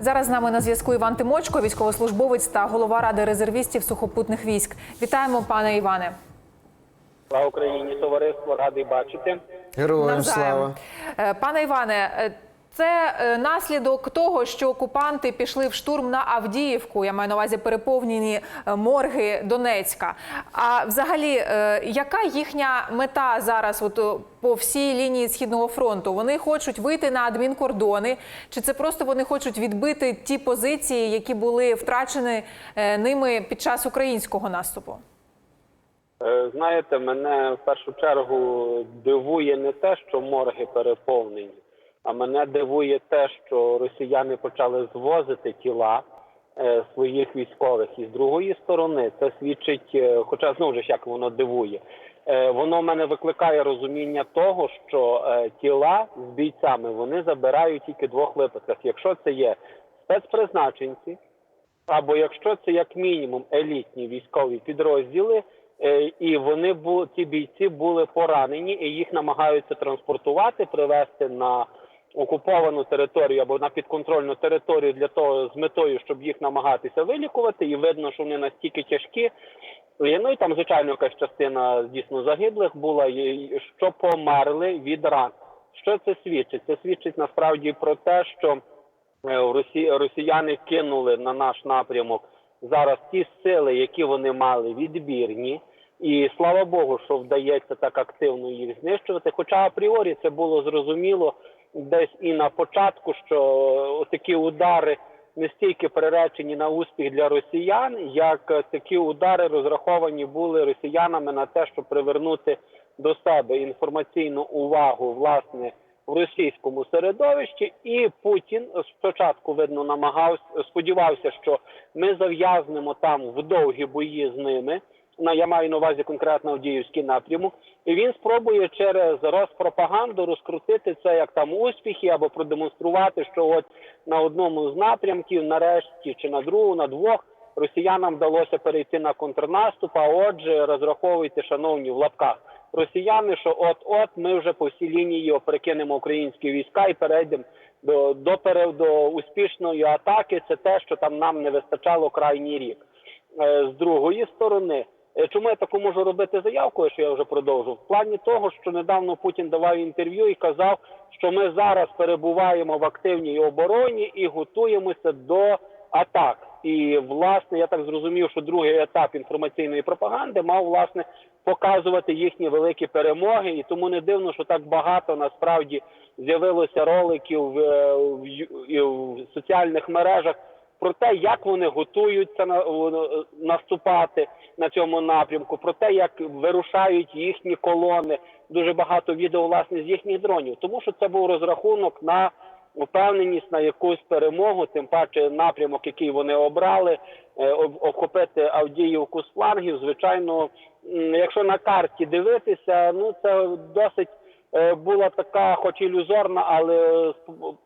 Зараз з нами на зв'язку Іван Тимочко, військовослужбовець та голова ради резервістів сухопутних військ. Вітаємо, пане Іване. Слава Україні, товариство, радий бачити. Героям слава. Е, Пане Іване, е, це е, наслідок того, що окупанти пішли в штурм на Авдіївку. Я маю на увазі переповнені е, морги Донецька. А взагалі, е, яка їхня мета зараз? От по всій лінії східного фронту вони хочуть вийти на адмінкордони, чи це просто вони хочуть відбити ті позиції, які були втрачені ними під час українського наступу? Знаєте, мене в першу чергу дивує не те, що морги переповнені, а мене дивує те, що росіяни почали звозити тіла е, своїх військових. І з другої сторони, це свідчить, е, хоча знову ж як воно дивує. е, Воно в мене викликає розуміння того, що тіла з бійцями вони забирають тільки в двох випадках. Якщо це є спецпризначенці, або якщо це як мінімум елітні військові підрозділи, і вони ці бійці були поранені, і їх намагаються транспортувати, привезти на окуповану територію або на підконтрольну територію для того з метою, щоб їх намагатися вилікувати, і видно, що вони настільки тяжкі. Ну і там, звичайно, якась частина дійсно загиблих була, що померли від ран. Що це свідчить? Це свідчить насправді про те, що Е, Росі... росіяни кинули на наш напрямок зараз ті сили, які вони мали відбірні. І слава Богу, що вдається так активно їх знищувати. Хоча апріорі це було зрозуміло десь і на початку, що такі удари не стільки приречені на успіх для росіян, як такі удари розраховані були росіянами на те, щоб привернути до себе інформаційну увагу власне в російському середовищі, і Путін спочатку видно намагався сподівався, що ми зав'язнемо там в довгі бої з ними. На я маю на увазі конкретно Авдіївський напрямок, і він спробує через розпропаганду розкрутити це як там успіхи або продемонструвати, що от на одному з напрямків, нарешті, чи на другу, на двох росіянам вдалося перейти на контрнаступ. А отже, розраховуйте, шановні в лапках росіяни, що от-от ми вже по всій лінії перекинемо українські війська і перейдемо до, до, до успішної атаки. Це те, що там нам не вистачало крайній рік. Е, З другої сторони, чому я таку можу робити заявкою, що я вже продовжу? В плані того, що недавно Путін давав інтерв'ю і казав, що ми зараз перебуваємо в активній обороні і готуємося до атак. І власне я так зрозумів, що другий етап інформаційної пропаганди мав власне показувати їхні великі перемоги, і тому не дивно, що так багато насправді з'явилося роликів в, е, в, в соціальних мережах про те, як вони готуються на наступати на цьому напрямку, про те, як вирушають їхні колони. Дуже багато відео власне з їхніх дронів, тому що це був розрахунок на впевненість на якусь перемогу, тим паче напрямок, який вони обрали, е, охопити Авдіївку з флангів. Звичайно, якщо на карті дивитися, ну це досить була така, хоч ілюзорна, але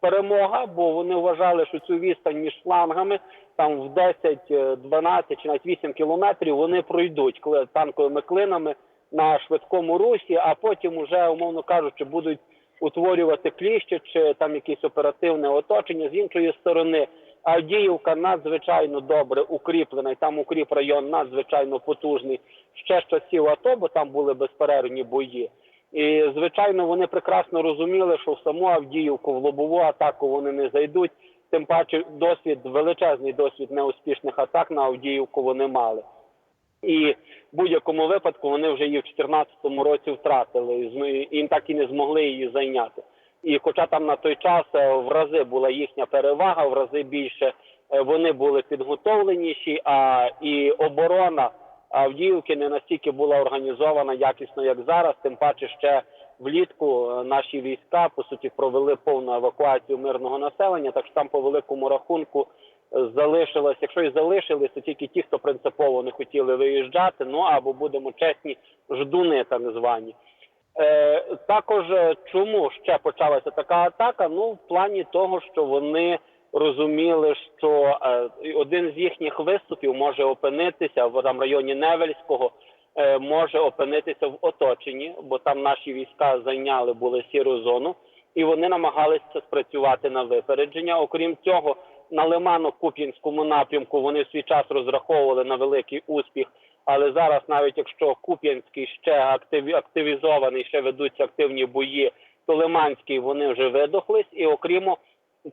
перемога, бо вони вважали, що цю відстань між флангами там в 10, е, 12 чи навіть 8 кілометрів вони пройдуть танковими клинами на швидкому русі, а потім уже, умовно кажучи, будуть утворювати кліще чи там якесь оперативне оточення з іншої сторони. Авдіївка надзвичайно добре укріплена, і там укріп район надзвичайно потужний ще з часів АТО, бо там були безперервні бої. І звичайно, вони прекрасно розуміли, що в саму Авдіївку в лобову атаку вони не зайдуть. Тим паче, досвід величезний досвід неуспішних атак на Авдіївку вони мали. І в будь-якому випадку вони вже її в 2014 році втратили, і так і не змогли її зайняти. І хоча там на той час е, в рази була їхня перевага, в рази більше е, вони були підготовленіші, а і оборона Авдіївки не настільки була організована якісно, як зараз. Тим паче ще влітку е, наші війська по суті провели повну евакуацію мирного населення. Так що там по великому рахунку е, залишилось, якщо і залишились, то тільки ті, хто принципово не хотіли виїжджати. Ну або будемо чесні, ждуни так звані. Е, також е, чому ще почалася така атака? Ну, в плані того, що вони розуміли, що е, один з їхніх виступів може опинитися в там районі Невельського, е, може опинитися в оточенні, бо там наші війська зайняли були сіру зону, і вони намагалися спрацювати на випередження. Окрім цього, на Лимано-Куп'янському напрямку вони в свій час розраховували на великий успіх. Але зараз, навіть якщо Куп'янський ще активі, активізований, ще ведуться активні бої, то Лиманський вони вже видохлись. І окрім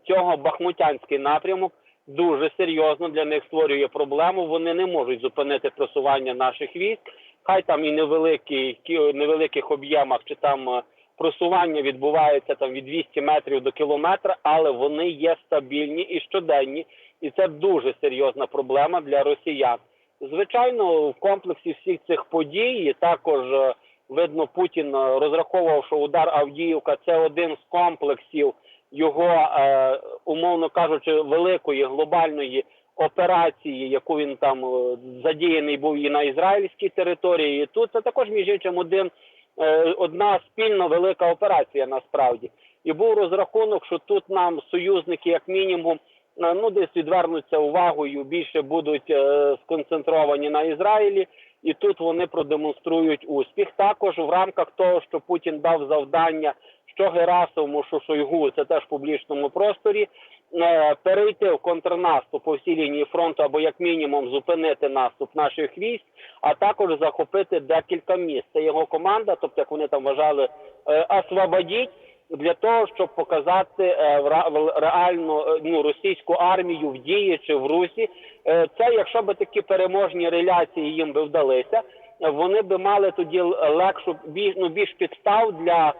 цього, Бахмутянський напрямок дуже серйозно для них створює проблему. Вони не можуть зупинити просування наших військ. Хай там і невеликий кі- невеликих об'ємах, чи там е, просування відбувається там від 200 метрів до кілометра, але вони є стабільні і щоденні, і це дуже серйозна проблема для росіян. Звичайно, в комплексі всіх цих подій також е, видно, Путін е, розраховував, що удар Авдіївка це один з комплексів його, е, умовно кажучи, великої глобальної операції, яку він там е, задіяний був і на ізраїльській території. І тут це також між іншим один е, одна спільна велика операція насправді. І був розрахунок, що тут нам союзники, як мінімум, е, ну десь відвернуться увагою, більше будуть е, сконцентровані на Ізраїлі, і тут вони продемонструють успіх. Також в рамках того, що Путін дав завдання, що Герасовому, що Шойгу, це теж в публічному просторі, е, перейти в контрнаступ по всій лінії фронту, або як мінімум зупинити наступ наших військ, а також захопити декілька міст. Це його команда, тобто як вони там вважали, е, освободіть для того, щоб показати е, в реальну ну, російську армію в дії чи в Русі. Це якщо би такі переможні реляції їм би вдалися, вони би мали тоді легшу більш ну більш підстав для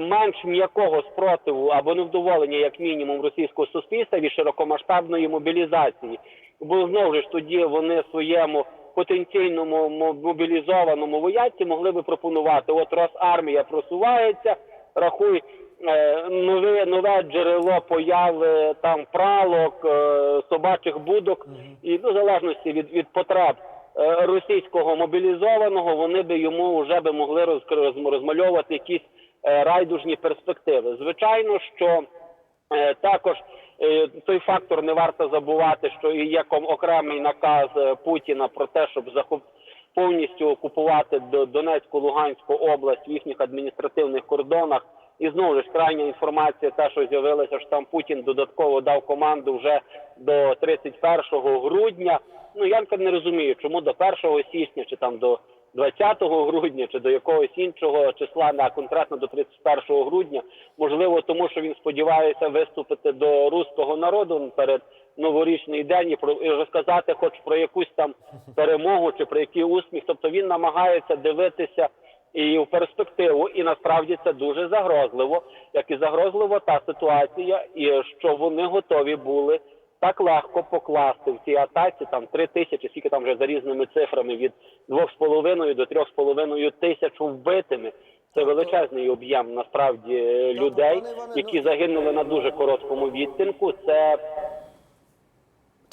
менш м'якого спротиву або невдоволення, як мінімум, російського суспільства від широкомасштабної мобілізації. Бо знову ж тоді вони своєму потенційному мо- мобілізованому вояці могли би пропонувати: от раз армія просувається, рахуй е, нове нове джерело появи там пралок, е, собачих будок, і ну, в залежності від, від потреб е, російського мобілізованого, вони би йому вже би могли роз, роз- розмальовувати якісь е, райдужні перспективи. Звичайно, що Е, Також е, той фактор не варто забувати, що і є окремий наказ е, Путіна про те, щоб захоп повністю окупувати Донецьку Луганську область в їхніх адміністративних кордонах. І знову ж крайня інформація, та що з'явилася, що там Путін додатково дав команду вже до 31 грудня. Ну я не розумію, чому до 1 січня чи там до 20 грудня чи до якогось іншого числа, а конкретно до 31 грудня. Можливо, тому що він сподівається виступити до руського народу перед новорічний день і про розказати, хоч про якусь там перемогу чи про який успіх. Тобто він намагається дивитися і в перспективу, і насправді це дуже загрозливо, як і загрозливо та ситуація, і що вони готові були так легко покласти в цій атаці там три тисячі, скільки там вже за різними цифрами від двох з половиною до трьох з половиною тисяч вбитими. Це величезний об'єм насправді е, людей, які ну- загинули на дуже короткому відтинку. Це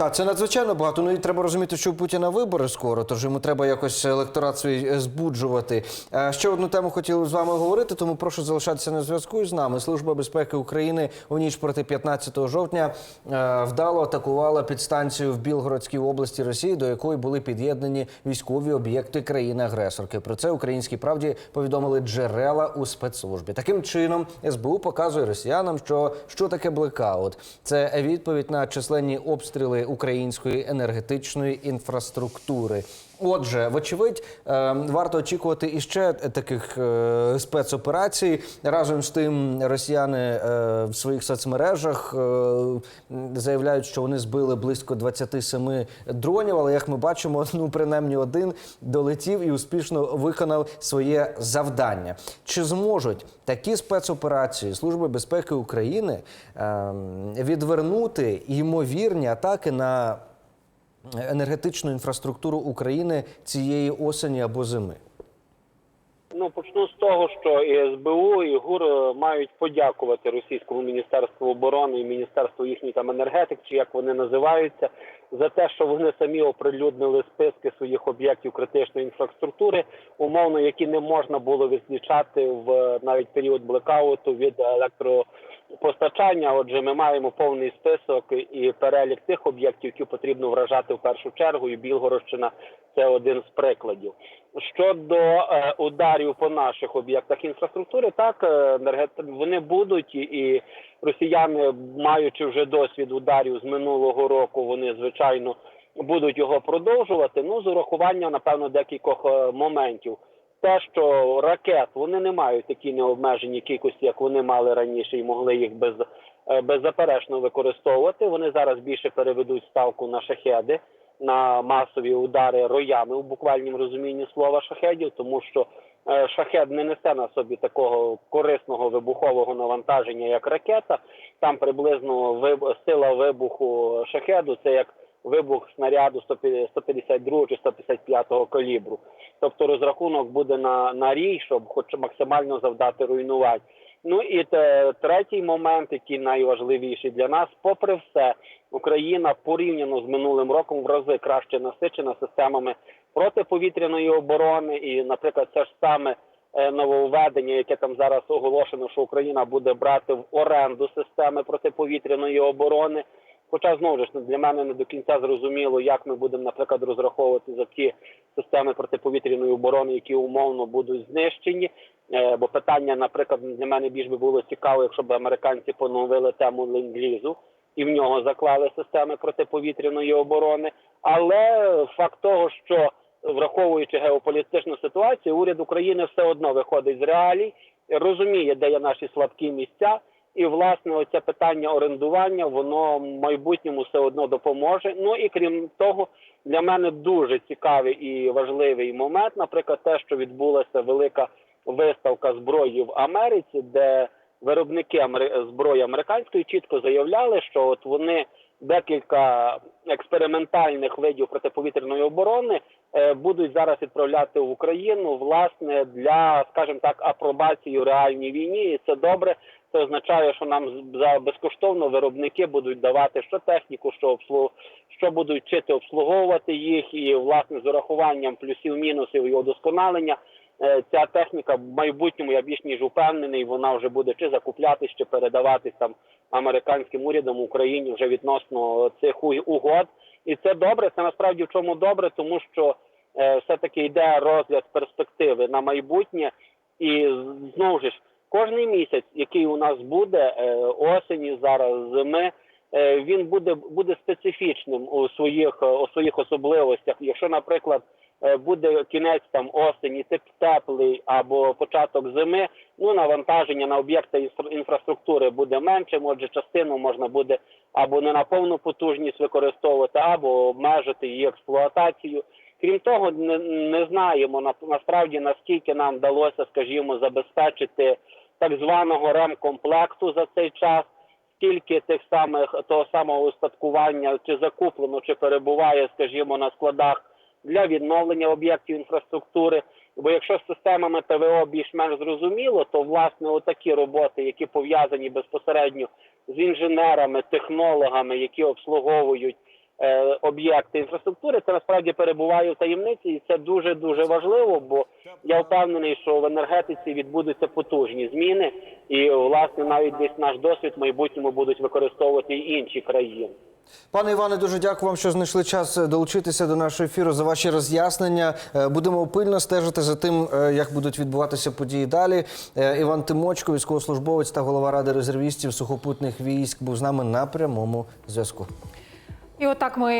Так, це надзвичайно багато. Ну і треба розуміти, що у Путіна вибори скоро, тож йому треба якось електорат свій е, збуджувати. Е, Ще одну тему хотіли з вами говорити, тому прошу залишатися на зв'язку з нами. Служба безпеки України у ніч проти 15 жовтня е, вдало атакувала підстанцію в Білгородській області Росії, до якої були під'єднані військові об'єкти країни-агресорки. Про це українській правді повідомили джерела у спецслужбі. Таким чином СБУ показує росіянам, що що таке блекаут. Це відповідь на численні обстріли української енергетичної інфраструктури. Отже, вочевидь, е, варто очікувати іще таких е, спецоперацій. Разом з тим, росіяни е, в своїх соцмережах е, заявляють, що вони збили близько 27 дронів. Але як ми бачимо, ну принаймні один долетів і успішно виконав своє завдання. Чи зможуть такі спецоперації Служби безпеки України е, відвернути ймовірні атаки на енергетичну інфраструктуру України цієї осені або зими? Ну почну з того, що і СБУ і ГУР мають подякувати російському міністерству оборони і міністерству їхньої там енергетик, чи як вони називаються, за те, що вони самі оприлюднили списки своїх об'єктів критичної інфраструктури, умовно, які не можна було відлічати в навіть період блекауту від постачання. Отже, ми маємо повний список і перелік тих об'єктів, які потрібно вражати в першу чергу. І Білгородщина це один з прикладів. Щодо е, ударів по наших об'єктах інфраструктури, так е, енергет- вони будуть і, росіяни, маючи вже досвід ударів з минулого року, вони звичайно будуть його продовжувати. Ну з урахуванням, напевно, декількох е, моментів. Те, що ракет вони не мають такі необмежені кількості, як вони мали раніше, і могли їх без, е, беззаперечно використовувати. Вони зараз більше переведуть ставку на шахеди, на масові удари роями у буквальному розумінні слова шахедів, тому що е, шахед не несе на собі такого корисного вибухового навантаження, як ракета. Там приблизно сила вибуху шахеду це як вибух снаряду 152 чи 155 калібру. Тобто розрахунок буде на, на рій, щоб хоч максимально завдати руйнувань. Ну і те, третій момент, який найважливіший для нас, попри все, Україна порівняно з минулим роком в рази краще насичена системами протиповітряної оборони, і, наприклад, це ж саме е, нововведення, яке там зараз оголошено, що Україна буде брати в оренду системи протиповітряної оборони. Хоча знову ж для мене не до кінця зрозуміло, як ми будемо, наприклад, розраховувати за ті системи протиповітряної оборони, які умовно будуть знищені. Е, Бо питання, наприклад, для мене більш би було цікаво, якщо б американці поновили тему ленд-лізу і в нього заклали системи протиповітряної оборони. Але факт того, що враховуючи геополітичну ситуацію, уряд України все одно виходить з реалій, розуміє, де є наші слабкі місця. І власне оце питання орендування воно в майбутньому все одно допоможе. Ну і крім того, для мене дуже цікавий і важливий момент, наприклад, те, що відбулася велика виставка зброї в Америці, де виробники зброї американської чітко заявляли, що от вони декілька експериментальних видів протиповітряної оборони будуть зараз відправляти в Україну власне для, скажімо так, апробації у реальній війні. І це добре. Це означає, що нам за безкоштовно виробники будуть давати що техніку, що обслуг... що будуть вчити обслуговувати їх, і власне з урахуванням плюсів, мінусів і удосконалення. е, Ця техніка в майбутньому я більш ніж упевнений, вона вже буде чи закуплятись, чи передаватись там американським урядом Україні вже відносно цих угод. І це добре. Це насправді в чому добре, тому що е, все-таки йде розгляд перспективи на майбутнє, і знову ж кожний місяць, який у нас буде е, осені, зараз зими, е, він буде буде специфічним у своїх у своїх особливостях. Якщо, наприклад, буде кінець там осені, тип теплий або початок зими, ну навантаження на об'єкти інфра- інфраструктури буде менше. Отже, частину можна буде або не на повну потужність використовувати, або обмежити її експлуатацію. Крім того, не, не знаємо на, насправді наскільки нам вдалося, скажімо, забезпечити так званого ремкомплекту за цей час, скільки тих самих того самого устаткування чи закуплено, чи перебуває, скажімо, на складах для відновлення об'єктів інфраструктури. Бо якщо з системами ТВО більш-менш зрозуміло, то власне отакі роботи, які пов'язані безпосередньо з інженерами, технологами, які обслуговують е, об'єкти інфраструктури, це насправді перебуває в таємниці, і це дуже дуже важливо. Бо я впевнений, що в енергетиці відбудуться потужні зміни, і власне навіть десь наш досвід в майбутньому будуть використовувати і інші країни. Пане Іване, дуже дякую вам, що знайшли час е, долучитися до нашого ефіру за ваші роз'яснення. Е, Будемо пильно стежити за тим, е, як будуть відбуватися події далі. Іван Тимочко, військовослужбовець та голова ради резервістів сухопутних військ, був з нами на прямому зв'язку. І отак ми